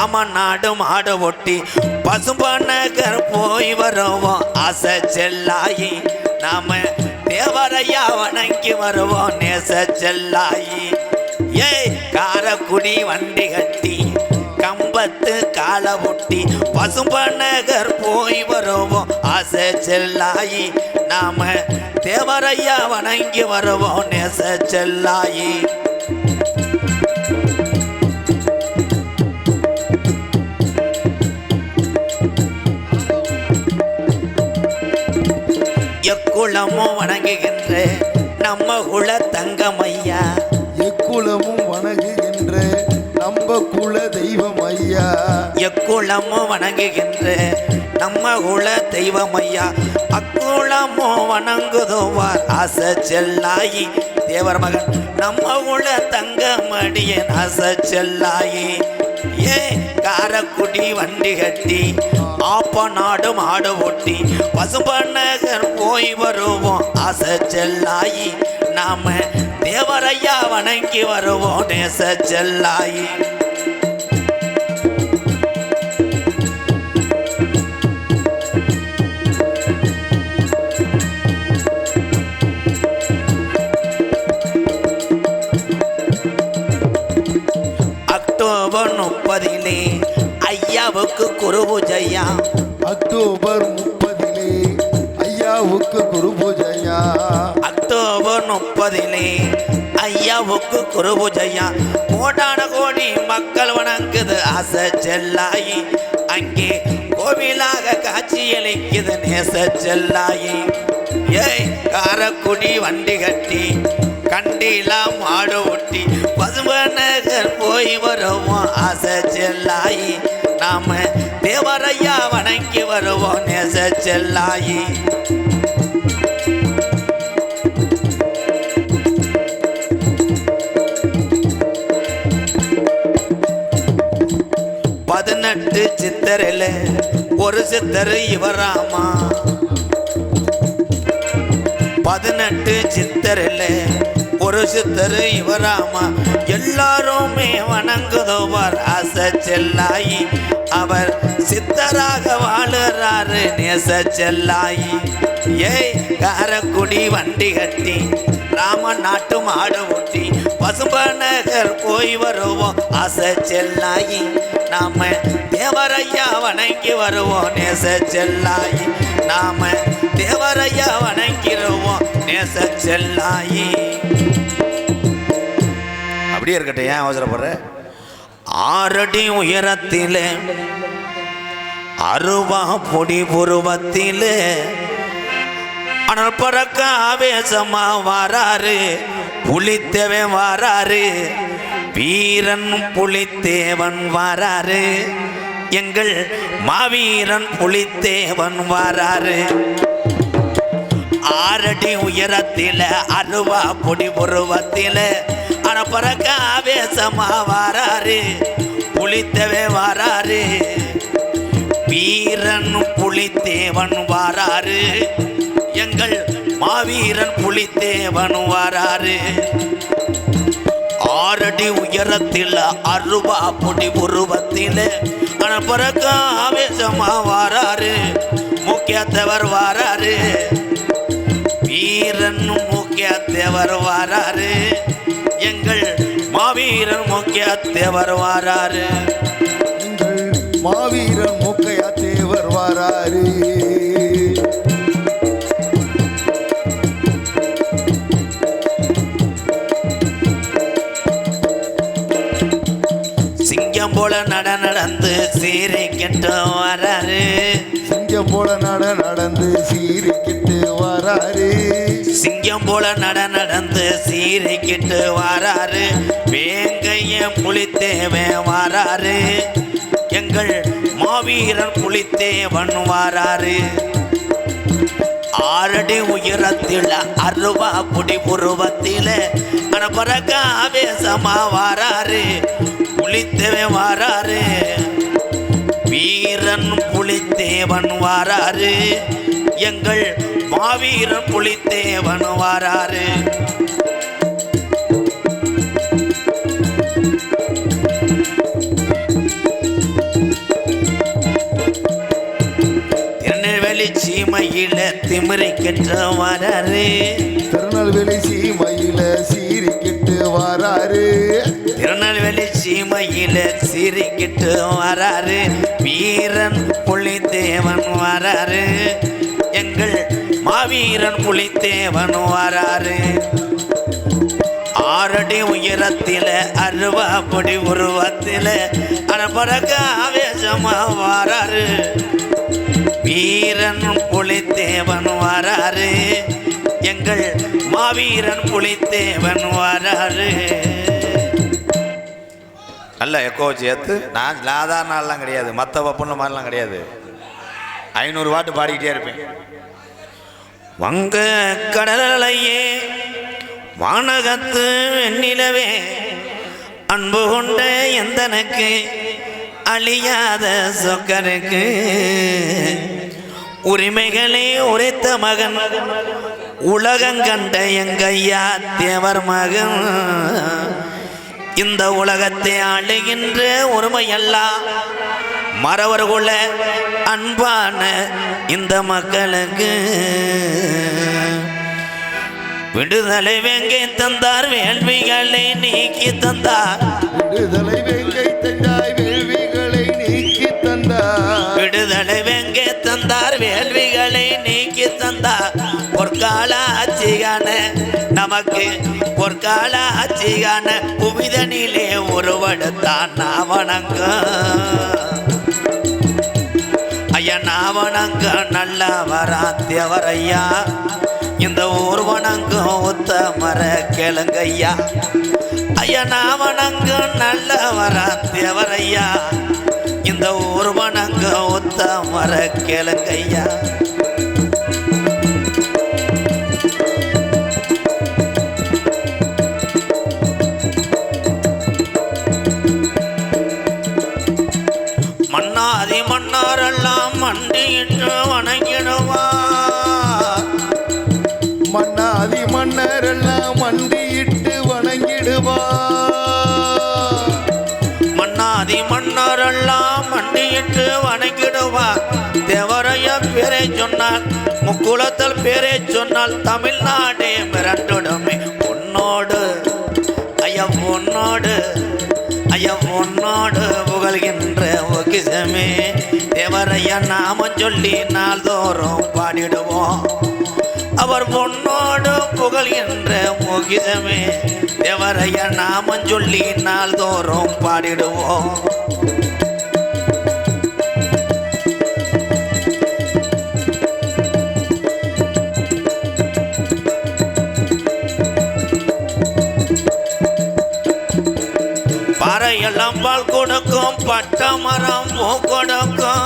ராமன் நாடு ஆட ஒட்டி பசும்பனகர் போய் வருவோம். ஆசை செல்லாயி நாம தேவரையா வணங்கி வருவோம். நேச செல்லாயி. ஏய் காரக்குடி வண்டி கட்டி கம்பத்து காலை ஒட்டி பசும்பனகர் போய் வருவோம். ஆசை செல்லாயி நாம தேவரையா வணங்கி வருவோம். நேச செல்லாயி. வணங்குகின்ற நம்ம குல தங்கமையா எக்குலமும் வணங்குகின்ற நம்ம குல தெய்வம் ஐயா எக்குளமும் வணங்குகின்ற நம்ம குல தெய்வமையா அக்குளமும் வணங்குதோவார் ஆசை செல்லாயி. தேவர் மகன் நம்ம குல தங்கமடியன் ஆசை செல்லாயி. ஏ காரக்குடி வண்டி கட்டி ஆப்ப நாடு மாடு ஒட்டி பசுபநகர் போய் வருவோம். அசை செல்லாயி நாம தேவரையா வணங்கி வருவோம். நேச செல்லாயி. ஐயாவுக்கு குரு பூஜையா கோடான கோடி மக்கள் வணங்குது ஆசை செல்லாயி. அங்கே கோவிலாக காட்சியளிக்குது நேச செல்லாயி. ஏய் காரக்குடி வண்டி கட்டி கண்டிலாம் மாடு ஒட்டி பசுமநகர் போய் வருவோம் ஆசை செல்லாயி. நாம தேவரையா வணங்கி வருவோம் நேச செல்லாயி. ரெண்டு சித்தரில் ஒரு சித்தர் இவராமா? பதினெட்டு சித்தரில் ஒரு சித்தர் இவராமா? எல்லாருமே வணங்குதோவார் அச செல்லாயி அவர் சித்தராக வாழுறாரு நேச செல்லாயி. ஏய் காரக்குடி வண்டி கட்டி ராம நாட்டு மாடு ஊட்டி பசும்பநகர் போய் வருவோம். ஆசை செல்லாயி நாம தேவரையா வணங்கி வருவோம். நேச செல்லாயி நாம தேவரையா வணங்கிடுவோம் நேச செல்லாயி. அப்படியே இருக்கட்டும் ஏன் அவசரப்படுற? ஆறடி உயரத்திலே அருவா பொடி புருவத்திலே ஆனால் பறக்க ஆவேசமா வராரு. புலித்தேவன் வாராரு. வீரன் புலித்தேவன் வாராரு. எங்கள் மாவீரன் புலித்தேவன் வாராரு. ஆரடி உயரத்தில அருவா பொடி புருவத்தில ஆனா ஆவேசமா வாராரு. புலித்தவே வாராரு. வீரன் புலித்தேவன் வாராரு. மாவீரன் புலித்தேவன் வராரு. ஆறடி உயரத்தில் அருவா பொடி உருவத்தில் பறக்க ஆவேசமா வராரு. முக்கியத்தவர் வராரு. வீரன் முக்கியத்தேவர் வராரு. எங்கள் மாவீரன் முக்கியத்தேவர் வராரு. மாவீரன் மூக்கையா தேவர் வாராரு. நடந்து சீரை கெட்டு வராரு. சிங்கம் போல நட நடந்து சீரிக்கிட்டு வாராரு. சிங்கம் போல நட நடந்து சீரை கெட்டு வராரு. வேங்கைய புலித்தேவன் வாராரு. எங்கள் மாவீரன் புலித்தேவன் வாராரு. ஆறடி உயரத்தில் அருவா புடி புருவத்தில் பறக்க ஆவேசமா வாராரு. புலித்தேவன் வாராரு. வீரன் புலித்தேவன் வாராரு. எங்கள் மாவீரன் புலித்தேவன் வாராரு. சீமையில திமிரை கெட்டு வாராரு. திருநெல்வேலி சீமையில சீரி கெட்டு வாராரு. திருநெல்வேலி சீமையில சிரிக்கிட்டு வராரு. வீரன் புலித்தேவன் வராரு. எங்கள் மாவீரன் புலித்தேவன் வராரு. ஆறடி உயரத்தில அருவாப்படி உருவத்தில அனப்பறக்க ஆவேசமா வராரு. வீரன் புலித்தேவன் வராரு. எங்கள் மாவீரன் புலித்தேவன் வராரு. நல்ல எக்கோ சேர்த்து நான் சாதாரண நாள்லாம் கிடையாது. மற்ற வப்புன்னு மாதிரிலாம் கிடையாது. ஐநூறு வாட்டு பாடிக்கிட்டே இருப்பேன். வங்க கடலையே வானகத்து வெண்ணிலவே அன்பு கொண்ட எந்தனுக்கு அழியாத சொக்கனுக்கு உரிமைகளை உரைத்த மகன் உலகங்கண்ட எங்கையா தேவர் மகன். இந்த உலகத்தை ஆளுகின்ற உரிமையெல்லாம் மறவர்குல அன்பான இந்த மக்களுக்கு விடுதலை வெங்கை தந்தார் வேள்விகளை நீக்கி தந்தார். விடுதலை வேங்கை தந்தாய் வேள்விகளை நீக்கி தந்தார். விடுதலை வெங்கை தந்தார் வேள்விகளை நீக்கி தந்தார். பொற்கால நமக்கு பொற்கால ஆட்சிகான புவிதனிலே உருவெடுத்தான் நான் வணங்க ஐயா நான் வணங்க நல்ல வராத்தியவரையா இந்த ஊர் வணங்கும் உத்தமர மர கேளுங்கய்யா ஐயா நான் வணங்க நல்ல வராத்தியவரையா இந்த ஊர் வணங்கும் உத்தமர மர கேளுங்கய்யா மன்னாதி மன்னாரெல்லாம் மண்டியிட்டு வணங்கிடுவா மன்னாதி மன்னரெல்லாம் மண்டியிட்டு வணங்கிடுவார். மன்னாதி மன்னரெல்லாம் மண்டியிட்டு வணங்கிடுவா தேவரைய பேரை சொன்னால் முக்குளத்தல் பேரை சொன்னால் தமிழ்நாடே மிரண்டுடுமே பொன்னோடு ஐயா பொன்னோடு ஐயா பொன்னோடு புகழ்கின்ற ஒகிசமே தேவரையா நாம சொல்லி நாள்தோறும் பாடிடுவோம். அவர் பொன்னோடு புகழ்கின்ற முகிதமே. தேவரையா நாம சொல்லி நாள்தோறும் பாடிடுவோம். பாறையெல்லாம் கொடுக்கும். பட்ட மரம் பூ கொடுக்கும்.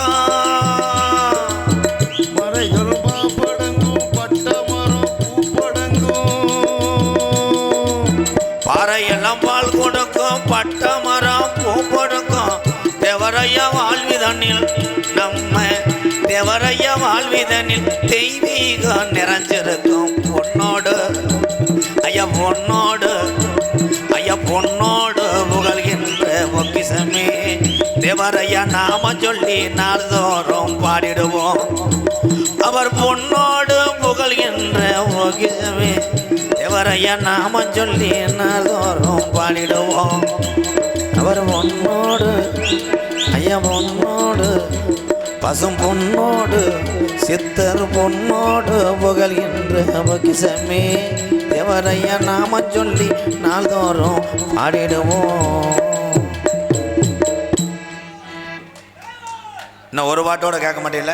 மறைகள் மாப்படங்கும் பட்ட மரம் பூப்படங்கும் பாறையெல்லாம் பால் கொடுக்கும். பட்ட மரம் பூ கொடுக்கும். தேவரையா வாழ்விதனில் நம்ம தேவரையா வாழ்விதனில் தெய்வீகம் நிறைஞ்சிருக்கும். பொன்னோடு ஐயா பொன்னோடு ஐயா பொன்னோடு. தேவரையா நாம சொல்லி நாள்தோறும் பாடிடுவோம். அவர் பொன்னோடு புகழ்கின்ற பொக்கிசமே தேவரையா நாம சொல்லி நாள்தோறும் பாடிடுவோம். அவர் பொன்னோடு ஐயா பொன்னோடு பசும் பொன்னோடு சித்தர் பொன்னோடு புகழ்கின்ற பொக்கிசமே தேவரையா நாம சொல்லி நாள்தோறும் பாடிடுவோம். இன்னும் ஒரு பாட்டோட கேட்க மாட்டேல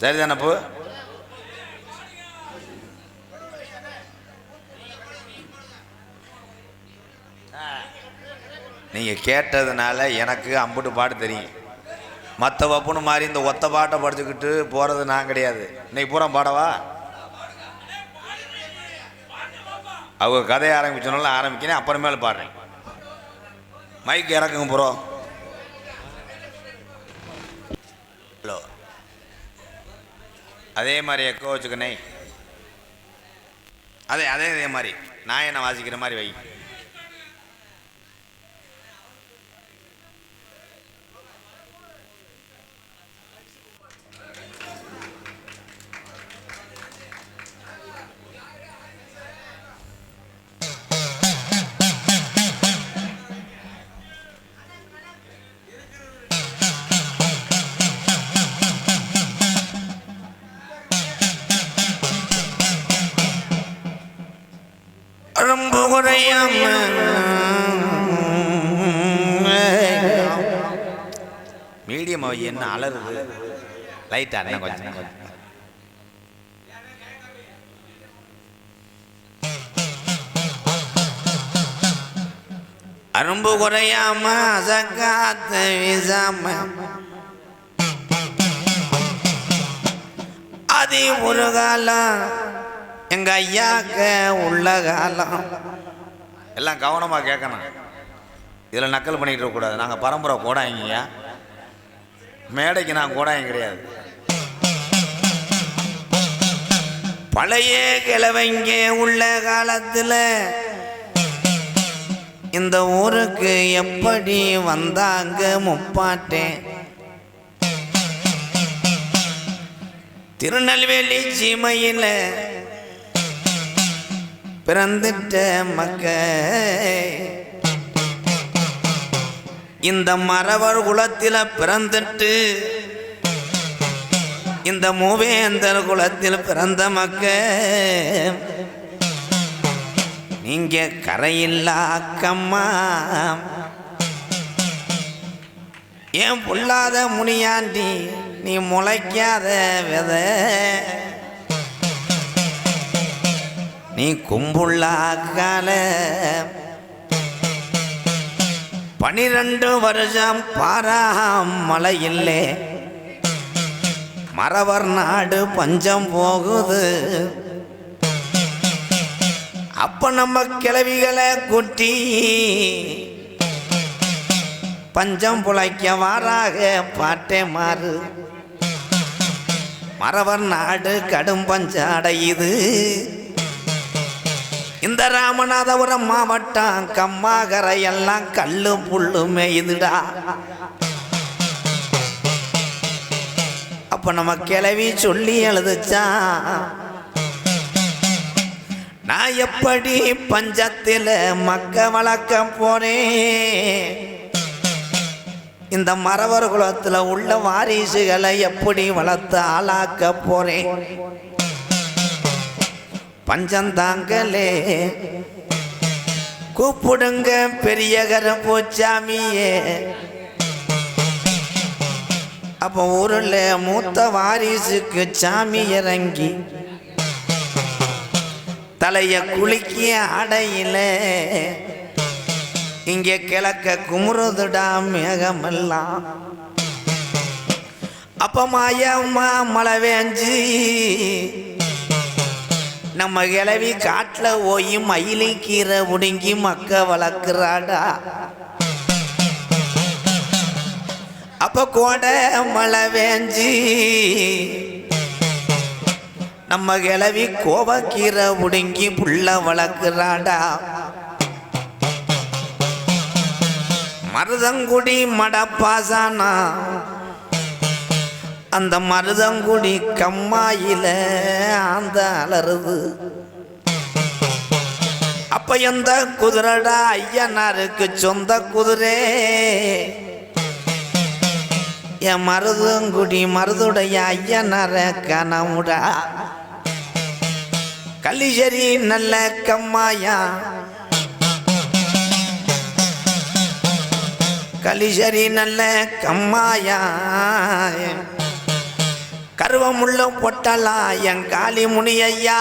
சரிதானே போ? நீங்கள் கேட்டதுனால எனக்கு அம்புட்டு பாட்டு தெரியும். மற்ற வப்புன்னு மாதிரி இந்த ஒத்த பாட்டை படிச்சுக்கிட்டு போகிறது நான் கிடையாது. இன்னைக்கு பூரா பாடவா? அவங்க கதையை ஆரம்பிச்சனால ஆரம்பிக்கிறேன் அப்புறமேல பாடுறேன். மைக் இறக்குங்க ப்ரோ ஹலோ அதே மாதிரி எக்கோ வச்சுக்கணே அதே அதே அதே மாதிரி. நான் என்ன வாசிக்கிற மாதிரி வை. குறையாம மீடியம் அவை என்ன அலறுது? லைட்டா என்ன கொஞ்சம் அரும்பு குறையாம அசக்காத்த வீசாம அது ஒரு காலம் எங்க ஐயாக்க உள்ள காலம். எல்லாம் கவனமாக கேட்கணும். இதில் நக்கல் பண்ணிட்டு இருக்கக்கூடாது நாங்கள் பரம்பரை கோடாங்கய்யா மேடைக்கு நான் கோடாங்க கிடையாது. பழைய கிழவங்க உள்ள காலத்தில்? இந்த ஊருக்கு எப்படி வந்தாங்க முப்பாட்டேன் திருநெல்வேலி சீமையில் பிறந்துட்ட மக்க இந்த மறவர் குலத்தில் பிறந்துட்டு இந்த மூவேந்தர் குலத்தில் பிறந்த மக்க நீங்க கரையில்லா அக்கம்மா. ஏன் பொல்லாத முனியாண்டி நீ முளைக்காத வித. நீ கும்புள்ள கால. பனிரெண்டு வருஷம் பாராம் மழை மறவர் நாடு பஞ்சம் போகுது. அப்ப நம்ம கிளவிகளை குட்டி பஞ்சம் புழைக்க வாராக பாட்டே மாறு. மறவர் நாடு கடும் பஞ்சம் அடையுது இந்த ராமநாதபுரம் மாவட்டம் கம்மாகரை எல்லாம் கல்லு புல்லு மேயுதுடா. அப்ப நம்ம கிளவி சொல்லி எழுதுச்சான் நான் எப்படி பஞ்சத்தில் மக்க வளர்க்க போறேன்? இந்த மரவர் குலத்தில் உள்ள வாரிசுகளை எப்படி வளர்த்து ஆளாக்க போறேன்? பஞ்சந்தாங்களே கூப்பிடுங்க பெரியகர போச்சாமியே. அப்போ ஊரில் மூத்த வாரிசுக்கு சாமி இறங்கி தலைய குலுக்கிய அடையில இங்கே கிழக்க குமுறுதுடா மேகமெல்லாம். அப்ப மாயம்மா மழை வேஞ்சி நம்ம கிளவி காட்டில் போய் மயிலை கீரை உடுங்கி மக்க வளர்க்குறாடா. அப்ப கோட மழை வேஞ்சி நம்ம கிளவி கோவக்கீரை உடுங்கி புள்ள வளர்க்குறாடா. மருதங்குடி மடப்பாசானா. அந்த மருதங்குடி கம்மாயில அந்த அலறுது. அப்ப எந்த குதிரடா ஐயனாருக்கு சொந்த குதிரை? என் மருதங்குடி மருதுடைய ஐயனார கனமுடா கலிசரி நல்ல கம்மாயா. கலிசரி நல்ல கம்மாயா. கருவமுள்ள பொட்டலா என் காளி முனி ஐயா